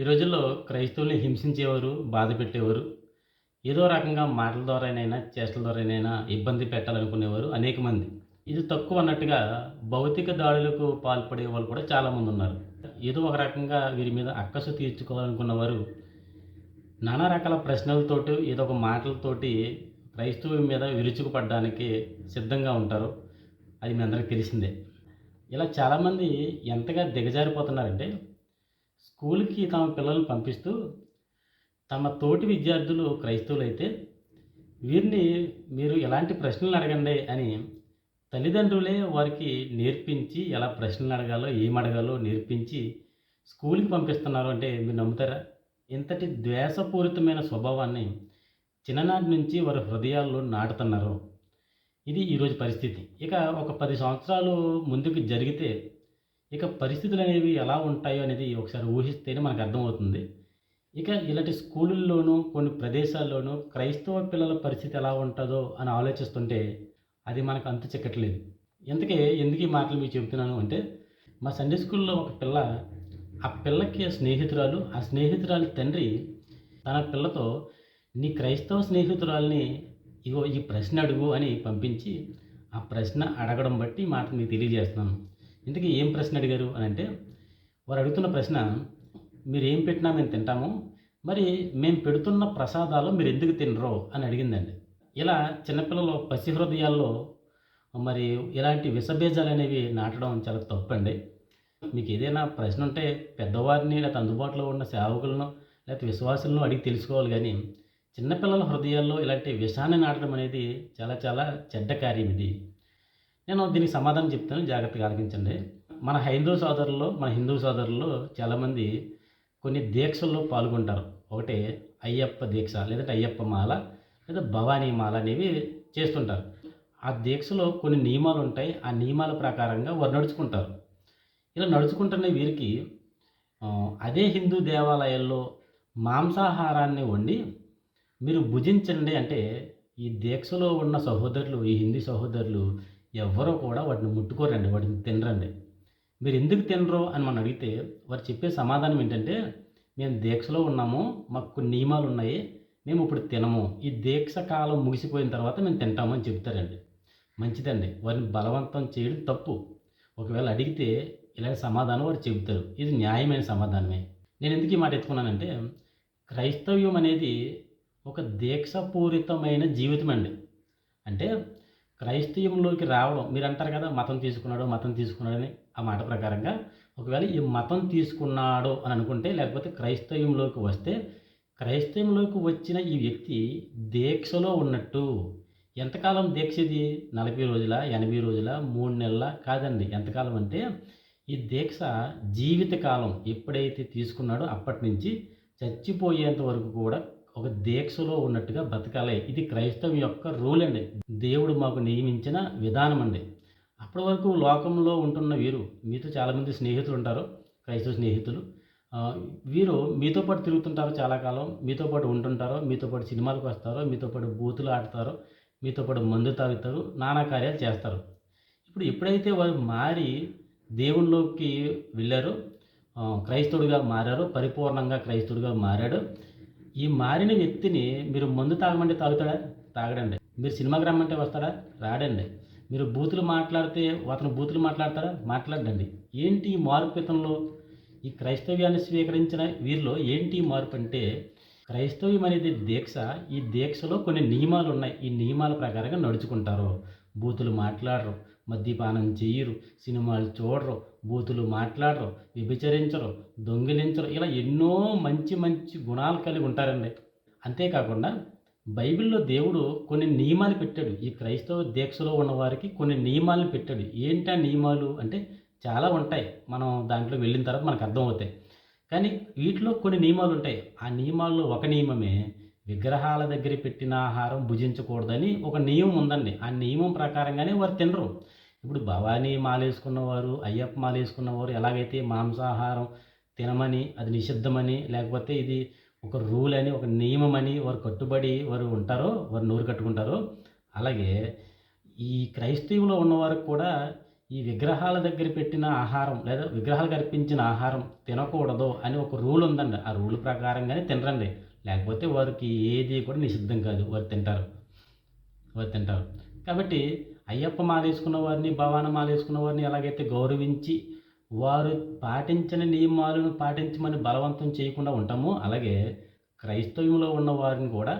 ఈ రోజుల్లో క్రైస్తవుల్ని హింసించేవారు బాధ పెట్టేవారు ఏదో రకంగా మాటల ద్వారానైనా చేష్టల ద్వారానైనా ఇబ్బంది పెట్టాలనుకునేవారు అనేక మంది. ఇది తక్కువ అన్నట్టుగా భౌతిక దాడులకు పాల్పడే వాళ్ళు కూడా చాలామంది ఉన్నారు. ఏదో ఒక రకంగా వీరి మీద అక్కసు తీర్చుకోవాలనుకున్న వారు నానా రకాల ప్రశ్నలతోటి ఏదో ఒక మాటలతోటి క్రైస్తవుల మీద విరుచుకుపడడానికి సిద్ధంగా ఉంటారు. అది మీ అందరికీ తెలిసిందే. ఇలా చాలామంది ఎంతగా దిగజారిపోతున్నారంటే స్కూల్కి తమ పిల్లల్ని పంపిస్తూ తమ తోటి విద్యార్థులు క్రైస్తవులైతే వీరిని మీరు ఎలాంటి ప్రశ్నలు అడగండి అని తల్లిదండ్రులే వారికి నేర్పించి ఎలా ప్రశ్నలు అడగాలో ఏం అడగాలో నేర్పించి స్కూల్కి పంపిస్తున్నారు అంటే మీరు నమ్ముతారా? ఇంతటి ద్వేషపూరితమైన స్వభావాన్ని చిన్ననాటి నుంచి వారి హృదయాల్లో నాటుతున్నారు. ఇది ఈరోజు పరిస్థితి. ఇక ఒక పది సంవత్సరాలు ముందుకు జరిగితే ఇక పరిస్థితులు అనేవి ఎలా ఉంటాయో అనేది ఒకసారి ఊహిస్తేనే మనకు అర్థమవుతుంది. ఇక ఇలాంటి స్కూళ్ళల్లోనూ కొన్ని ప్రదేశాల్లోనూ క్రైస్తవ పిల్లల పరిస్థితి ఎలా ఉంటుందో అని ఆలోచిస్తుంటే అది మనకు అంత చిక్కట్లేదు. ఎందుకే ఎందుకు ఈ మాటలు మీకు చెబుతున్నాను అంటే మా సండే స్కూల్లో ఒక పిల్ల ఆ పిల్లకి స్నేహితురాలు ఆ స్నేహితురాలి తండ్రి తన పిల్లతో నీ క్రైస్తవ స్నేహితురాల్ని ఇగో ఈ ప్రశ్న అడుగు అని పంపించి ఆ ప్రశ్న అడగడం బట్టి మాట మీకు తెలియజేస్తున్నాను. ఇంతకీ ఏం ప్రశ్న అడిగారు అని అంటే వారు అడుగుతున్న ప్రశ్న మీరు ఏం పెట్టినా మేము తింటాము మరి మేము పెడుతున్న ప్రసాదాలు మీరు ఎందుకు తినరు? అని అడిగిందండి. ఇలా చిన్నపిల్లలు పసి హృదయాల్లో మరి ఇలాంటి విషబీజాలు అనేవి నాటడం చాలా తప్పండి. మీకు ఏదైనా ప్రశ్న ఉంటే పెద్దవారిని లేకపోతే అందుబాటులో ఉన్న సేవకులను లేకపోతే విశ్వాసులను అడిగి తెలుసుకోవాలి కానీ చిన్నపిల్లల హృదయాల్లో ఇలాంటి విషాన్ని నాటడం అనేది చాలా చాలా చెడ్డ కార్యం ఇది. నేను దీనికి సమాధానం చెప్తాను జాగ్రత్తగా ఆలకించండి మన హైందూ సోదరుల్లో మన హిందూ సోదరుల్లో చాలామంది కొన్ని దీక్షల్లో పాల్గొంటారు. ఒకటి అయ్యప్ప దీక్ష లేదంటే అయ్యప్ప మాల లేదా భవానీ మాల అనేవి చేస్తుంటారు. ఆ దీక్షలో కొన్ని నియమాలు ఉంటాయి. ఆ నియమాల ప్రకారంగా వారు నడుచుకుంటారు. ఇలా నడుచుకుంటున్న వీరికి అదే హిందూ దేవాలయాల్లో మాంసాహారాన్ని వండి మీరు భుజించండి అంటే ఈ దీక్షలో ఉన్న సహోదరులు ఈ హిందీ సహోదరులు ఎవ్వరూ కూడా వాటిని ముట్టుకోరండి వాటిని తినరండి. మీరు ఎందుకు తినరు అని మనం అడిగితే వారు చెప్పే సమాధానం ఏంటంటే మేము దీక్షలో ఉన్నాము మాకు కొన్ని నియమాలు ఉన్నాయి మేము ఇప్పుడు తినము. ఈ దీక్ష కాలం ముగిసిపోయిన తర్వాత మేము తింటాము అని చెప్తారండి మంచిదండి వారిని బలవంతం చేయడం తప్పు. ఒకవేళ అడిగితే ఇలాంటి సమాధానం వారు చెబుతారు. ఇది న్యాయమైన సమాధానమే. నేను ఎందుకు ఈ మాట ఎత్తుకున్నానంటే క్రైస్తవ్యం అనేది ఒక దీక్షపూరితమైన జీవితం అండి అంటే క్రైస్తవంలోకి రావడం మీరు అంటారు కదా మతం తీసుకున్నాడు మతం తీసుకున్నాడని ఆ మాట ప్రకారంగా ఒకవేళ ఈ మతం తీసుకున్నాడు అని అనుకుంటే లేకపోతే క్రైస్తవంలోకి వస్తే క్రైస్తవంలోకి వచ్చిన ఈ వ్యక్తి దీక్షలో ఉన్నట్టు. ఎంతకాలం దీక్ష ఇది? నలభై రోజుల ఎనభై రోజుల మూడు నెలల? కాదండి. ఎంతకాలం అంటే ఈ దీక్ష జీవితకాలం ఎప్పుడైతే తీసుకున్నాడో అప్పటి నుంచి చచ్చిపోయేంత వరకు కూడా ఒక దీక్షలో ఉన్నట్టుగా బ్రతకాలి. ఇది క్రైస్తవం యొక్క రూల్ అండి. దేవుడు మాకు నియమించిన విధానం అండి. అప్పటి వరకు లోకంలో ఉంటున్న వీరు మీతో చాలామంది స్నేహితులు ఉంటారు క్రైస్తవ స్నేహితులు. వీరు మీతో పాటు తిరుగుతుంటారు చాలా కాలం మీతో పాటు ఉంటుంటారో మీతో పాటు సినిమాలకు వస్తారో మీతో పాటు బూతులు ఆడతారో మీతో పాటు మందు తాగుతారు నానా కార్యాలు చేస్తారు. ఇప్పుడు ఎప్పుడైతే వారు మారి దేవుళ్ళలోకి వెళ్ళారో క్రైస్తవుడిగా మారారో పరిపూర్ణంగా క్రైస్తవుడిగా మారాడు ఈ మారిన వ్యక్తిని మీరు మందు తాగమంటే తాగుతాడా? తాగడండి. మీరు సినిమాకి రమ్మంటే వస్తాడా? రాడండి. మీరు బూతులు మాట్లాడితే అతను బూతులు మాట్లాడతాడా? మాట్లాడండి ఏంటి ఈ మార్పితంలో ఈ క్రైస్తవ్యాన్ని స్వీకరించిన వీరిలో ఏంటి మార్పు అంటే క్రైస్తవ్యం అనేది దీక్ష. ఈ దీక్షలో కొన్ని నియమాలు ఉన్నాయి. ఈ నియమాల ప్రకారంగా నడుచుకుంటారు. బూతులు మాట్లాడరు మద్యపానం చేయరు సినిమాలు చూడరు బూతులు మాట్లాడరు వ్యభిచరించరు దొంగిలించరు. ఇలా ఎన్నో మంచి మంచి గుణాలు కలిగి ఉంటారండి. అంతేకాకుండా బైబిల్లో దేవుడు కొన్ని నియమాలు పెట్టాడు. ఈ క్రైస్తవ దీక్షలో ఉన్నవారికి కొన్ని నియమాలు పెట్టాడు. ఏంటి ఆ నియమాలు? అంటే చాలా ఉంటాయి. మనం దాంట్లో వెళ్ళిన తర్వాత మనకు అర్థమవుతాయి. కానీ వీటిలో కొన్ని నియమాలు ఉంటాయి. ఆ నియమాల్లో ఒక నియమమే విగ్రహాల దగ్గర పెట్టిన ఆహారం భుజించకూడదని ఒక నియమం ఉందండి. ఆ నియమం ప్రకారంగానే వారు తినరు. ఇప్పుడు భవానీ మాలేసుకున్నవారు అయ్యప్ప మాలేసుకున్నవారు ఎలాగైతే మాంసాహారం తినమని అది నిషిద్ధమని లేకపోతే ఇది ఒక రూల్ అని ఒక నియమం అని వారు కట్టుబడి వారు ఉంటారో వారు నోరు కట్టుకుంటారో అలాగే ఈ క్రైస్తవులో ఉన్నవారికి కూడా ఈ విగ్రహాల దగ్గర పెట్టిన ఆహారం లేదా విగ్రహాలకు అర్పించిన ఆహారం తినకూడదు అని ఒక రూల్ ఉందండి. ఆ రూల్ ప్రకారంగానే తినరండి. లేకపోతే వారికి ఏది కూడా నిషిద్ధం కాదు. వారు తింటారు. వారు తింటారు. కాబట్టి అయ్యప్ప మాలేసుకున్న వారిని భవాన మాలేసుకున్న వారిని ఎలాగైతే గౌరవించి వారు పాటించిన నియమాలను పాటించమని బలవంతం చేయకుండా ఉంటామో అలాగే క్రైస్తవ్యంలో ఉన్న వారిని కూడా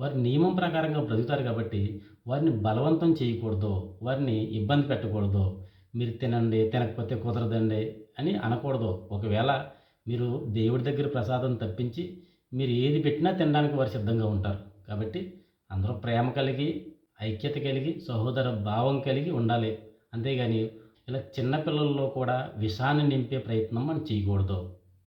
వారి నియమం ప్రకారంగా బ్రతుకుతారు కాబట్టి వారిని బలవంతం చేయకూడదు వారిని ఇబ్బంది పెట్టకూడదు. మీరు తినండి తినకపోతే కుదరదండి అని అనకూడదు. ఒకవేళ మీరు దేవుడి దగ్గర ప్రసాదం తప్పించి మీరు ఏది పెట్టినా తినడానికి వారు సిద్ధంగా ఉంటారు. కాబట్టి అందరూ ప్రేమ కలిగి ఐక్యత కలిగి సహోదర భావం కలిగి ఉండాలి. అంతేగాని ఇలా చిన్నపిల్లల్లో కూడా విషాన్ని నింపే ప్రయత్నం మనం చేయకూడదు.